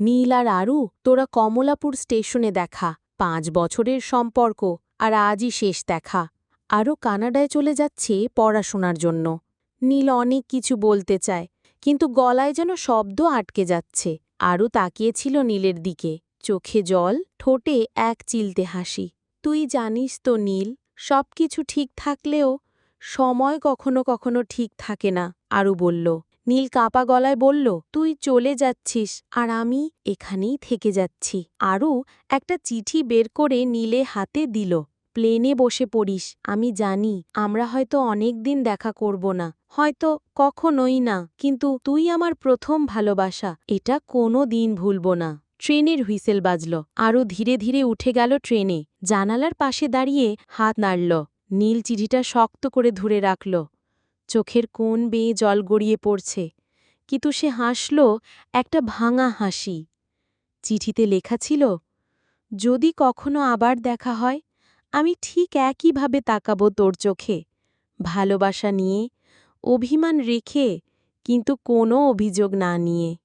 নীল আর আরু, তোরা কমলাপুর স্টেশনে দেখা। পাঁচ বছরের সম্পর্ক, আর আজই শেষ দেখা। আরও কানাডায় চলে যাচ্ছে পড়াশোনার জন্য। নীল অনেক কিছু বলতে চায়, কিন্তু গলায় যেন শব্দ আটকে যাচ্ছে। আরও তাকিয়েছিল নীলের দিকে। চোখে জল, ঠোঁটে এক চিলতে হাসি। তুই জানিস তো নীল সব কিছু ঠিক থাকলেও সময় কখনো কখনো ঠিক থাকে না, আরু বলল। নীল কাপা গলায় বলল, তুই চলে যাচ্ছিস, আর আমি এখানেই থেকে যাচ্ছি। আরু একটা চিঠি বের করে নীলে হাতে দিল, প্লেনে বসে পড়িস, আমি জানি, আমরা হয়তো অনেক দিন দেখা করব না, হয়তো কখনোই না, কিন্তু তুই আমার প্রথম ভালোবাসা, এটা কোনো দিন ভুলব না। ট্রেনের হুইসেল বাজল আরও ধীরে ধীরে উঠে গেল ট্রেনে, জানালার পাশে দাঁড়িয়ে হাত নাড়ল, নীল চিঠিটা শক্ত করে ধরে রাখল চোখের কোন বেয়ে জল গড়িয়ে পড়ছে। কিন্তু সে হাসল একটা ভাঙা হাসি। চিঠিতে লেখা ছিল, যদি কখনো আবার দেখা হয়, আমি ঠিক একইভাবে তাকাবো তোর চোখে। ভালোবাসা নিয়ে, অভিমান রেখে, কিন্তু কোনো অভিযোগ না নিয়ে।